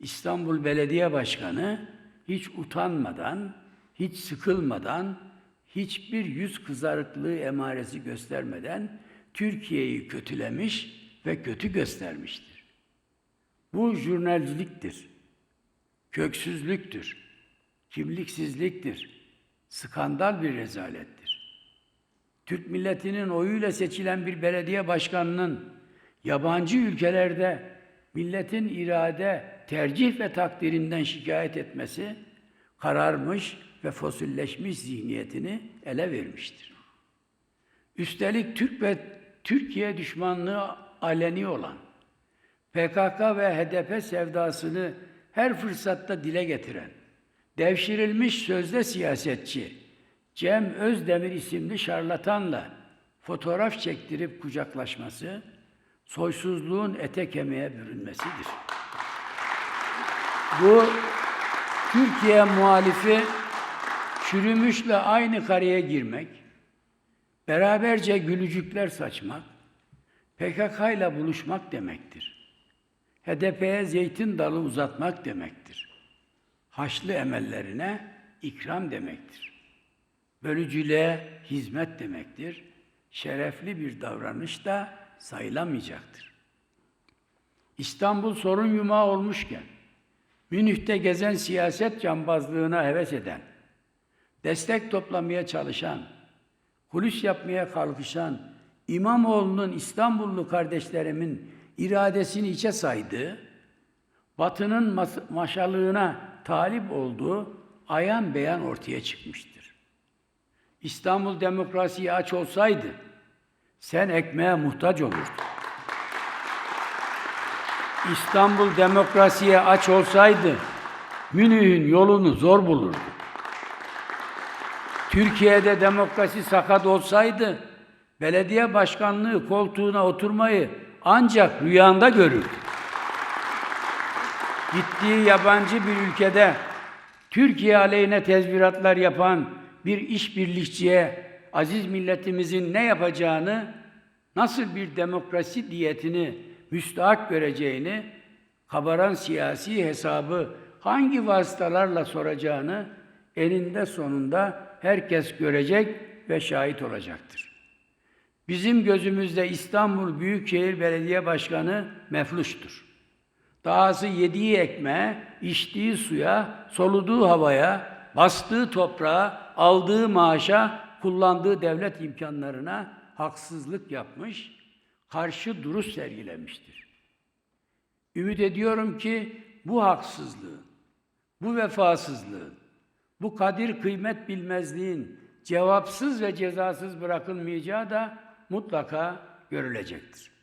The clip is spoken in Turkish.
İstanbul Belediye Başkanı hiç utanmadan, hiç sıkılmadan, hiçbir yüz kızarıklığı emaresi göstermeden Türkiye'yi kötülemiş ve kötü göstermiştir. Bu jurnalciliktir, köksüzlüktür, kimliksizliktir, skandal bir rezalettir. Türk milletinin oyuyla seçilen bir belediye başkanının yabancı ülkelerde milletin irade, tercih ve takdirinden şikayet etmesi kararmış ve fosilleşmiş zihniyetini ele vermiştir. Üstelik Türk ve Türkiye düşmanlığı aleni olan PKK ve HDP sevdasını her fırsatta dile getiren devşirilmiş sözde siyasetçi Cem Özdemir isimli şarlatanla fotoğraf çektirip kucaklaşması soysuzluğun ete kemiğe bürünmesidir. Bu Türkiye muhalifi çürümüşle aynı kareye girmek, beraberce gülücükler saçmak, PKK ile buluşmak demektir. HDP'ye zeytin dalı uzatmak demektir. Haçlı emellerine ikram demektir. Bölücülüğe hizmet demektir. Şerefli bir davranış da sayılamayacaktır. İstanbul sorun yumağı olmuşken, Münih'te gezen siyaset cambazlığına heves eden, destek toplamaya çalışan, kulis yapmaya kalkışan İmamoğlu'nun İstanbullu kardeşlerimin iradesini içe saydığı, Batı'nın maşalığına talip olduğu ayan beyan ortaya çıkmıştır. İstanbul demokrasiye aç olsaydı, sen ekmeğe muhtaç olurdun. İstanbul demokrasiye aç olsaydı, Münih'in yolunu zor bulurdu. Türkiye'de demokrasi sakat olsaydı, belediye başkanlığı koltuğuna oturmayı ancak rüyanda görürdü. Gittiği yabancı bir ülkede Türkiye aleyhine tezviratlar yapan bir işbirlikçiye aziz milletimizin ne yapacağını, nasıl bir demokrasi diyetini müstahak göreceğini, kabaran siyasi hesabı hangi vasıtalarla soracağını eninde sonunda herkes görecek ve şahit olacaktır. Bizim gözümüzde İstanbul Büyükşehir Belediye Başkanı mefluştur. Dahası yediği ekmeğe, içtiği suya, soluduğu havaya, bastığı toprağa, aldığı maaşa, kullandığı devlet imkanlarına haksızlık yapmış, karşı duruş sergilemiştir. Ümit ediyorum ki bu haksızlığın, bu vefasızlığın, bu kadir kıymet bilmezliğin cevapsız ve cezasız bırakılmayacağı da mutlaka görülecektir.